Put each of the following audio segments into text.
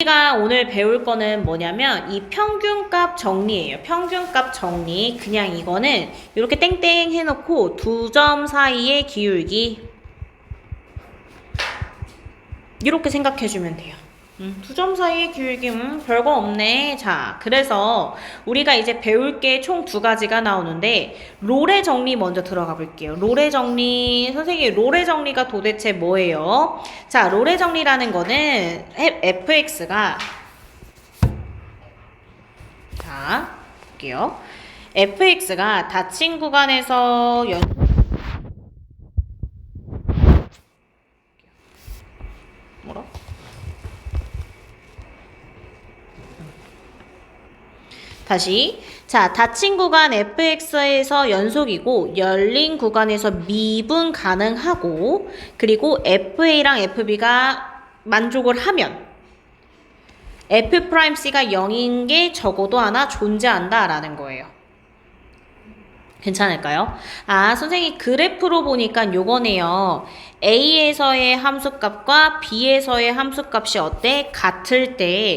우리가 오늘 배울 거는 뭐냐면 이 평균값 정리예요. 평균값 정리. 그냥 이거는 이렇게 땡땡 해놓고 두 점 사이의 기울기 이렇게 생각해주면 돼요. 두점 사이의 기울기 음, 별거 없네. 자, 그래서 우리가 이제 배울 게 총 두 가지가 나오는데 롤의 정리 먼저 들어가 볼게요. 롤의 정리 선생님 롤의 정리가 도대체 뭐예요? 자, 롤의 정리라는 거는 fx가 자, 볼게요. fx가 닫힌 구간에서 연 뭐라? 다시 자 닫힌 구간 fx에서 연속이고 열린 구간에서 미분 가능하고 그리고 fa랑 fb가 만족을 하면 f 프라임 c가 0인 게 적어도 하나 존재한다라는 거예요. 괜찮을까요? 아, 선생님 그래프로 보니까 요거네요. A에서의 함수값과 B에서의 함수값이 어때? 같을 때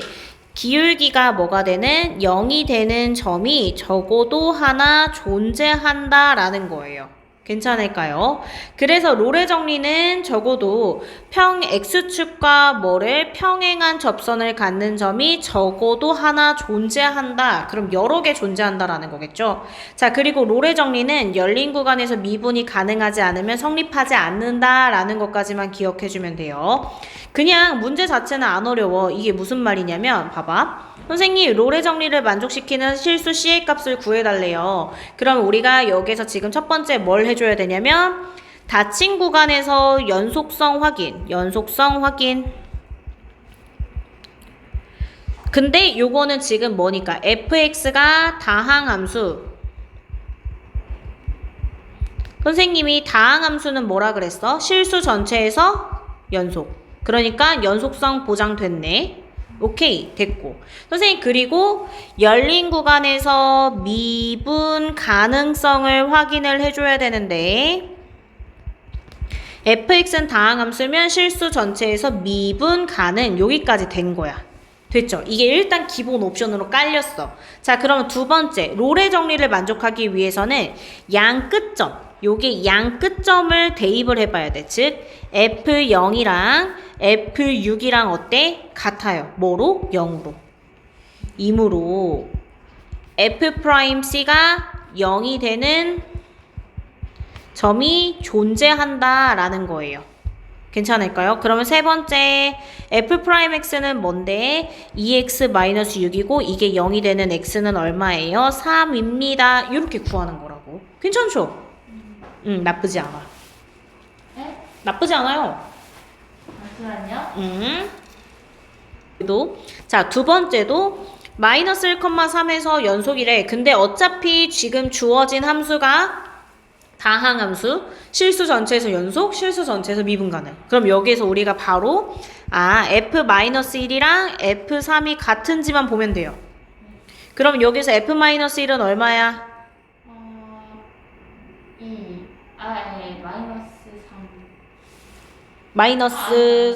기울기가 뭐가 되는 0이 되는 점이 적어도 하나 존재한다라는 거예요. 괜찮을까요? 그래서 롤의 정리는 적어도 평 x축과 뭐를 평행한 접선을 갖는 점이 적어도 하나 존재한다. 그럼 여러 개 존재한다라는 거겠죠. 자, 그리고 롤의 정리는 열린 구간에서 미분이 가능하지 않으면 성립하지 않는다라는 것까지만 기억해 주면 돼요. 그냥 문제 자체는 안 어려워. 이게 무슨 말이냐면 봐봐. 선생님 롤의 정리를 만족시키는 실수 CA 값을 구해달래요. 그럼 우리가 여기서 지금 첫 번째 뭘 해줘야 되냐면 닫힌 구간에서 연속성 확인, 연속성 확인. 근데 요거는 지금 뭐니까 fx가 다항함수. 선생님이 다항함수는 뭐라 그랬어? 실수 전체에서 연속. 그러니까 연속성 보장됐네. 오케이 됐고. 선생님 그리고 열린 구간에서 미분 가능성을 확인을 해줘야 되는데 fx는 다항함수면 실수 전체에서 미분 가능 여기까지 된 거야. 됐죠? 이게 일단 기본 옵션으로 깔렸어. 자 그러면 두 번째 롤의 정리를 만족하기 위해서는 양 끝점 요게 양 끝점을 대입을 해봐야 돼. 즉 F0이랑 F6이랑 어때? 같아요. 뭐로? 0으로. 이므로 F'C가 0이 되는 점이 존재한다라는 거예요. 괜찮을까요? 그러면 세 번째 F'X는 뭔데? 2x-6이고 이게 0이 되는 x는 얼마예요? 3입니다. 이렇게 구하는 거라고. 괜찮죠? 응, 나쁘지 않아. 네? 나쁘지 않아요. 잠시만요. 음. 또, 자, 두 번째도 마이너스 1,3에서 연속이래. 근데 어차피 지금 주어진 함수가 다항함수, 실수 전체에서 연속, 실수 전체에서 미분 가능. 그럼 여기에서 우리가 바로 아, f-1이랑 f3이 같은지만 보면 돼요. 그럼 여기서 f-1은 얼마야? 어, 2. 아, 예, 마이너스 3. 마이너스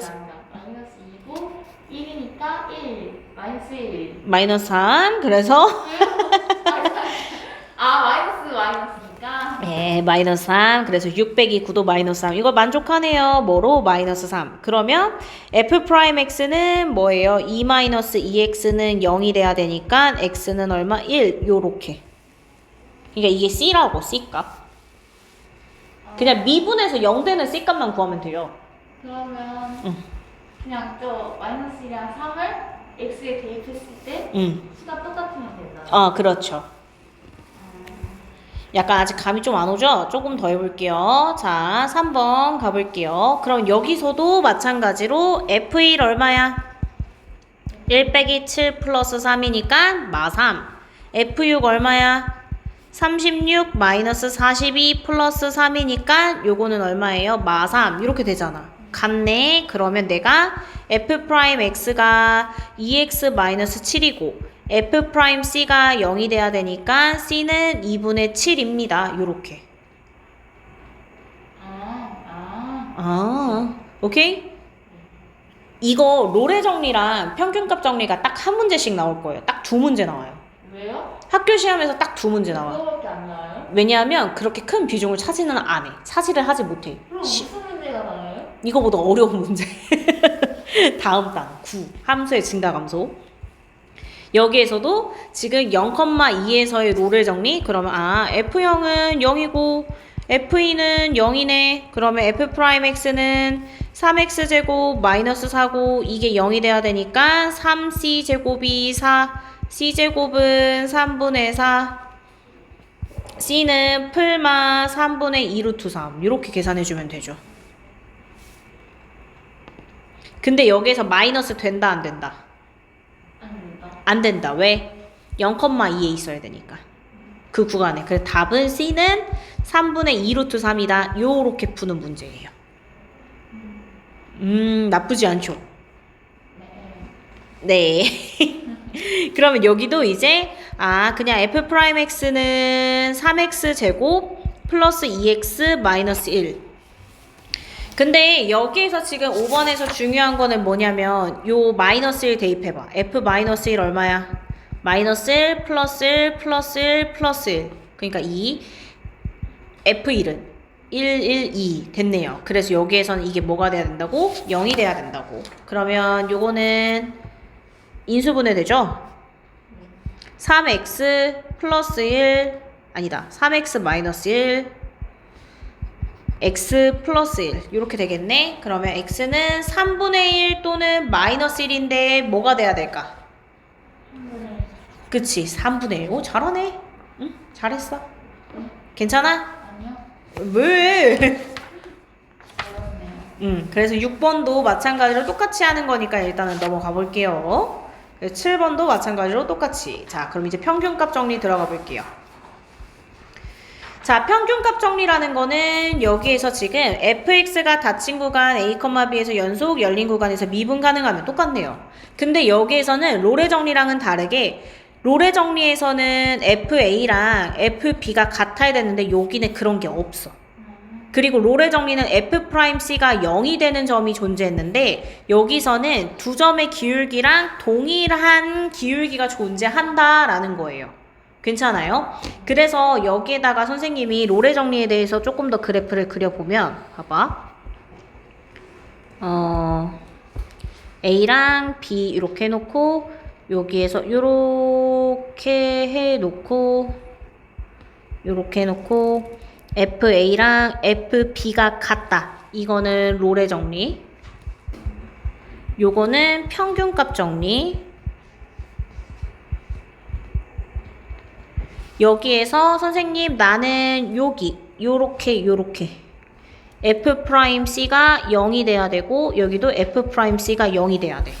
아. 마이너스 2고 1이니까 1. 마이너스 1. 마이너스 3. 그래서 아, 마이너스 마이너스니까. 네, 마이너스 3. 그래서 600이 9도 마이너스 3. 이거 만족하네요. 뭐로? 마이너스 3. 그러면 f 프라임 x는 뭐예요? 2 마이너스 2x는 0이 돼야 되니까 x는 얼마? 1. 요렇게. 그러니까 이게 c라고, c값. 그냥 미분해서 0 되는 c값만 구하면 돼요. 그러면 응. 그냥 저 마이너스 1이랑 3을 x에 대입했을 때 응. 수가 똑같으면 된다. 어, 그렇죠. 약간 아직 감이 좀 안 오죠? 조금 더 해볼게요. 자, 3번 가볼게요. 그럼 여기서도 마찬가지로 F1 얼마야? 1 빼기 7 플러스 3이니까 마 3. F6 얼마야? 36 마이너스 42 플러스 3이니까 요거는 얼마예요? 마3. 이렇게 되잖아. 같네. 그러면 내가 f 프라임 x가 2x 마이너스 7이고 f 프라임 c가 0이 돼야 되니까 c는 2분의 7입니다. 요렇게. 아, 아. 아, 오케이? 이거 롤의 정리랑 평균값 정리가 딱 한 문제씩 나올 거예요. 딱 두 문제 나와요. 왜요? 학교 시험에서 딱 두 문제 나와. 그거밖에 안 나와요? 왜냐하면 그렇게 큰 비중을 차지는 안 해. 차지를 하지 못해. 그럼 시- 무슨 문제가 나와요? 이거보다 어려운 문제. 다음 단 9. 함수의 증가 감소. 여기에서도 지금 0,2에서의 롤을 정리. 그러면 아, F0은 0이고 F2는 0이네. 그러면 F 프라임 X는 3X 제곱 마이너스 4고 이게 0이 돼야 되니까 3C 제곱이 4. C 제곱은 3분의 4. C는 풀마 3분의 2 루트 3. 이렇게 계산해주면 되죠. 근데 여기에서 마이너스 된다 안 된다? 안 된다. 왜? 0,2에 있어야 되니까. 그 구간에. 그래서 답은 C는 3분의 2 루트 3이다. 요렇게 푸는 문제예요. 음, 나쁘지 않죠? 네. 네. 그러면 여기도 이제 아 그냥 f 프라임 x는 3x 제곱 플러스 2x 마이너스 1. 근데 여기에서 지금 5번에서 중요한 거는 뭐냐면 요 마이너스 1 대입해봐. f 마이너스 1 얼마야? 마이너스 1 플러스 1 플러스 1 플러스 1. 그러니까 2 f1은 1, 1, 2 됐네요. 그래서 여기에서는 이게 뭐가 돼야 된다고? 0이 돼야 된다고. 그러면 요거는 인수분해 되죠? 3x 플러스 1 아니다 3x 마이너스 1 x 플러스 1 이렇게 되겠네 그러면 x는 3분의 1 또는 마이너스 1인데 뭐가 돼야 될까? 네. 그치 3분의 1 오 잘하네 응 잘했어 괜찮아? 아니요. 왜? 음, 그래서 6번도 마찬가지로 똑같이 하는 거니까 일단은 넘어가 볼게요. 7번도 마찬가지로 똑같이. 자, 그럼 이제 평균값 정리 들어가 볼게요. 자, 평균값 정리라는 거는 여기에서 지금 fx가 닫힌 구간 a, b에서 연속 열린 구간에서 미분 가능하면 똑같네요. 근데 여기에서는 롤의 정리랑은 다르게 롤의 정리에서는 fa랑 fb가 같아야 되는데 여기는 그런 게 없어. 그리고 롤의 정리는 f 프라임 c가 0이 되는 점이 존재했는데 여기서는 두 점의 기울기랑 동일한 기울기가 존재한다라는 거예요. 괜찮아요? 그래서 여기에다가 선생님이 롤의 정리에 대해서 조금 더 그래프를 그려보면 봐봐. 어, A랑 B 이렇게 해놓고 여기에서 이렇게 해놓고 이렇게 해놓고 FA랑 FB가 같다. 이거는 롤의 정리. 요거는 평균값 정리. 여기에서 선생님 나는 여기 요렇게 요렇게 F 프라임 C가 0이 돼야 되고 여기도 F 프라임 C가 0이 돼야 돼.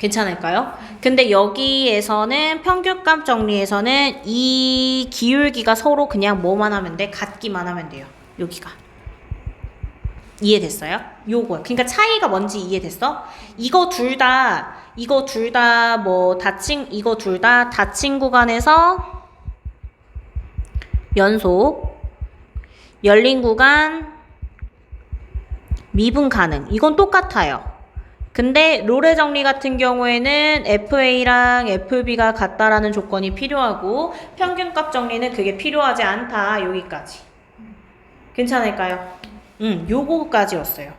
괜찮을까요? 근데 여기에서는 평균값 정리에서는 이 기울기가 서로 그냥 뭐만 하면 돼? 같기만 하면 돼요. 여기가. 이해됐어요? 요거요. 그러니까 차이가 뭔지 이해됐어? 이거 둘 다, 이거 둘 다뭐 닫힌, 이거 둘다 닫힌 구간에서 연속, 열린 구간, 미분 가능. 이건 똑같아요. 근데 롤의 정리 같은 경우에는 FA랑 FB가 같다라는 조건이 필요하고 평균값 정리는 그게 필요하지 않다. 여기까지. 괜찮을까요? 음, 요거까지였어요.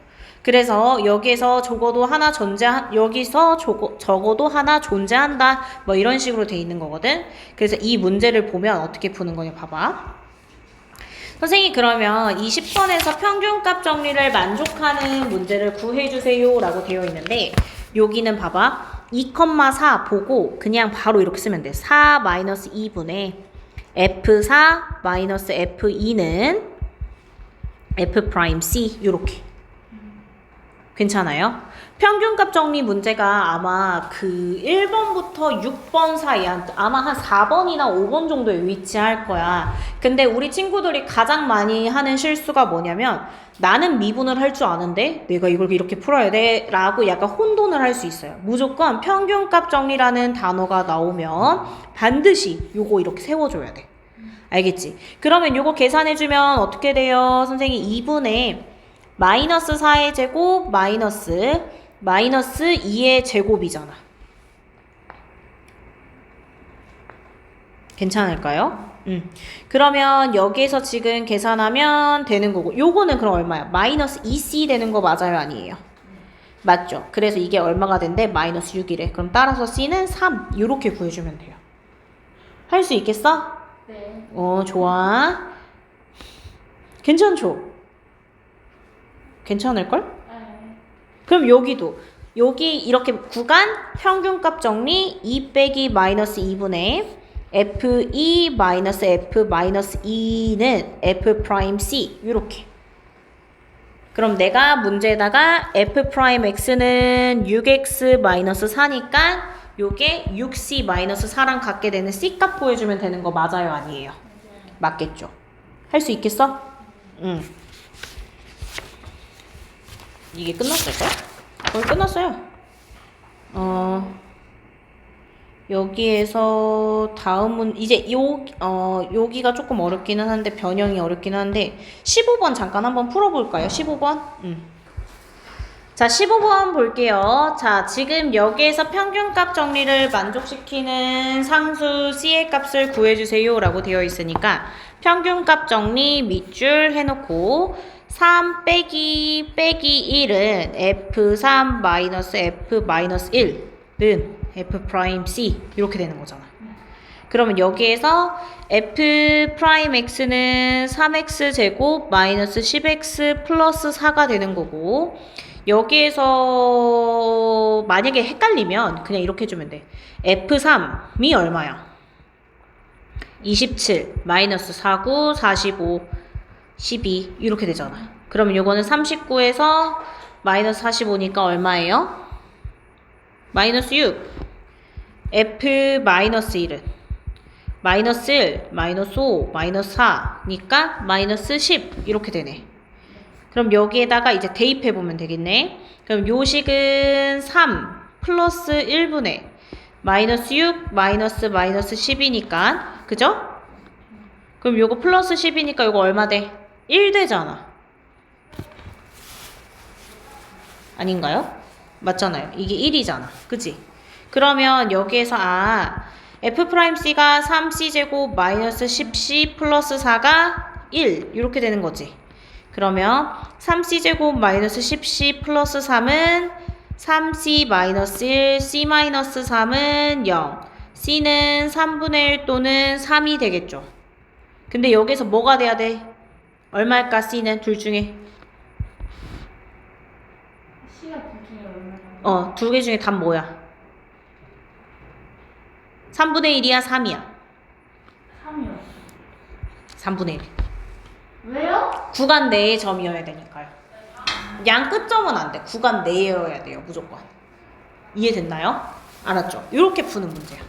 그래서 여기에서 적어도 하나 존재 여기서 적어, 적어도 하나 존재한다. 뭐 이런 식으로 돼 있는 거거든. 그래서 이 문제를 보면 어떻게 푸는 거냐 봐봐. 선생님 그러면 20번에서 평균값 정리를 만족하는 문제를 구해주세요 라고 되어 있는데 여기는 봐봐. 2,4 보고 그냥 바로 이렇게 쓰면 돼. 4 마이너스 2분의 F4 마이너스 F2는 F 프라임 C 요렇게. 괜찮아요? 평균값 정리 문제가 아마 그 1번부터 6번 사이에 한- 아마 한 4번이나 5번 정도에 위치할 거야. 근데 우리 친구들이 가장 많이 하는 실수가 뭐냐면 나는 미분을 할 줄 아는데 내가 이걸 이렇게 풀어야 돼 라고 약간 혼돈을 할 수 있어요. 무조건 평균값 정리라는 단어가 나오면 반드시 요거 이렇게 세워줘야 돼. 알겠지? 그러면 요거 계산해주면 어떻게 돼요? 선생님 2분의 마이너스 4의 제곱 마이너스 마이너스 2의 제곱이잖아. 괜찮을까요? 음. 그러면 여기에서 지금 계산하면 되는 거고 요거는 그럼 얼마야? 마이너스 2c 되는 거 맞아요? 아니에요? 맞죠? 그래서 이게 얼마가 된대? 마이너스 6이래. 그럼 따라서 c는 3 이렇게 구해주면 돼요. 할 수 있겠어? 네. 어 좋아. 괜찮죠? 괜찮을걸? 네. 그럼 여기도 여기 이렇게 구간 평균값 정리 2 빼기 마이너스 2분의 f2 마이너스 f 마이너스 2는 f 프라임 c 이렇게 그럼 내가 문제에다가 f 프라임 x는 6x 마이너스 4니까 요게 6c 마이너스 4랑 같게 되는 c 값 구해주면 되는 거 맞아요 아니에요? 맞겠죠? 할 수 있겠어? 응. 이게 끝났을까? 거의 끝났어요. 어, 여기에서 다음은 이제 요, 어, 여기가 조금 어렵기는 한데 변형이 어렵기는 한데 15번 잠깐 한번 풀어볼까요? 15번? 음. 자, 15번 볼게요. 자, 지금 여기에서 평균값 정리를 만족시키는 상수 C의 값을 구해주세요 라고 되어 있으니까 평균값 정리 밑줄 해놓고 3 빼기 빼기 1은 F3 마이너스 F 마이너스 1은 F 프라임 C 이렇게 되는 거잖아. 그러면 여기에서 f 프라임 x는 3x 제곱 마이너스 10x 플러스 4가 되는 거고 여기에서 만약에 헷갈리면 그냥 이렇게 해주면 돼. f3이 얼마야? 27 마이너스 49 45 12 이렇게 되잖아. 그러면 요거는 39에서 마이너스 45니까 얼마예요? 마이너스 6 f 마이너스 1은 마이너스 1, 마이너스 5, 마이너스 4니까 마이너스 10 이렇게 되네. 그럼 여기에다가 이제 대입해 보면 되겠네. 그럼 요식은 3 플러스 1분의 마이너스 6 마이너스 마이너스 10이니까 그죠? 그럼 요거 플러스 10이니까 요거 얼마 돼? 1 되잖아. 아닌가요? 맞잖아요. 이게 1이잖아. 그지? 그러면 여기에서 아 f 프라임 c가 3c 제곱 마이너스 10c 플러스 4가 1 이렇게 되는 거지. 그러면 3c 제곱 마이너스 10c 플러스 3은 3c 마이너스 1, c 마이너스 3은 0. c는 3분의 1 또는 3이 되겠죠. 근데 여기서 뭐가 돼야 돼? 얼마일까 c는 둘 중에? C가 둘 중에 얼마나? 어, 두 개 중에 답 뭐야? 3분의 1이야, 3이야? 3이요. 3분의 1. 왜요? 구간 내의 점이어야 되니까요. 양 끝점은 안 돼. 구간 내여야 돼요, 무조건. 이해됐나요? 알았죠? 이렇게 푸는 문제야.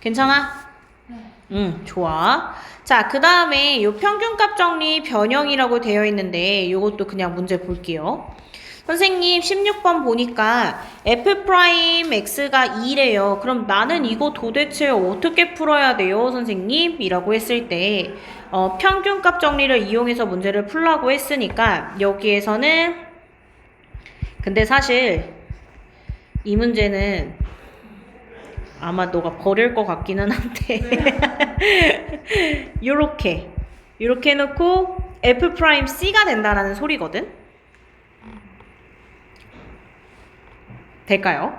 괜찮아? 네. 응, 좋아. 자, 그 다음에 요 평균값 정리 변형이라고 되어 있는데 요것도 그냥 문제 볼게요. 선생님 16번 보니까 f 프라임 x가 2래요. 그럼 나는 이거 도대체 어떻게 풀어야 돼요, 선생님? 이라고 했을 때 어, 평균값 정리를 이용해서 문제를 풀라고 했으니까 여기에서는 근데 사실 이 문제는 아마 너가 버릴 것 같기는 한데 요렇게 요렇게 해놓고 f 프라임 c가 된다라는 소리거든. 될까요?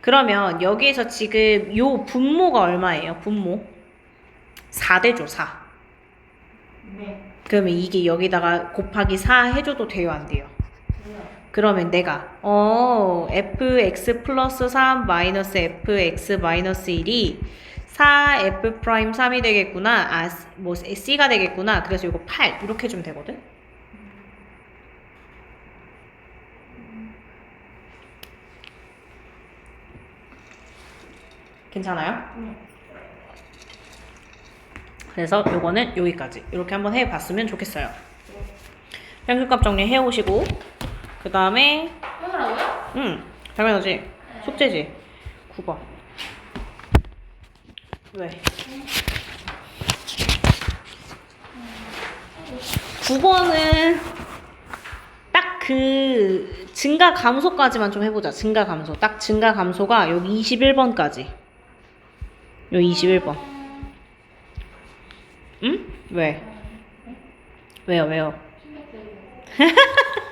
그러면 여기에서 지금 요 분모가 얼마예요? 분모 4대죠 4 네. 그러면 이게 여기다가 곱하기 4 해줘도 돼요 안 돼요? 그러면 내가 어 fx 플러스 3 마이너스 fx 마이너스 1이 4f 프라임 3이 되겠구나. 아뭐 c가 되겠구나. 그래서 이거 8 이렇게 해주면 되거든. 괜찮아요? 네. 그래서 요거는 여기까지. 이렇게 한번 해봤으면 좋겠어요. 평균값 정리 해 오시고 그 다음에 해보라고요? 응, 당연하지. 숙제지. 9번. 왜? 9번은 딱 그 증가 감소까지만 좀 해보자. 증가 감소. 딱 증가 감소가 여기 21번까지. 여기 21번. 응? 왜? 왜요, 왜요?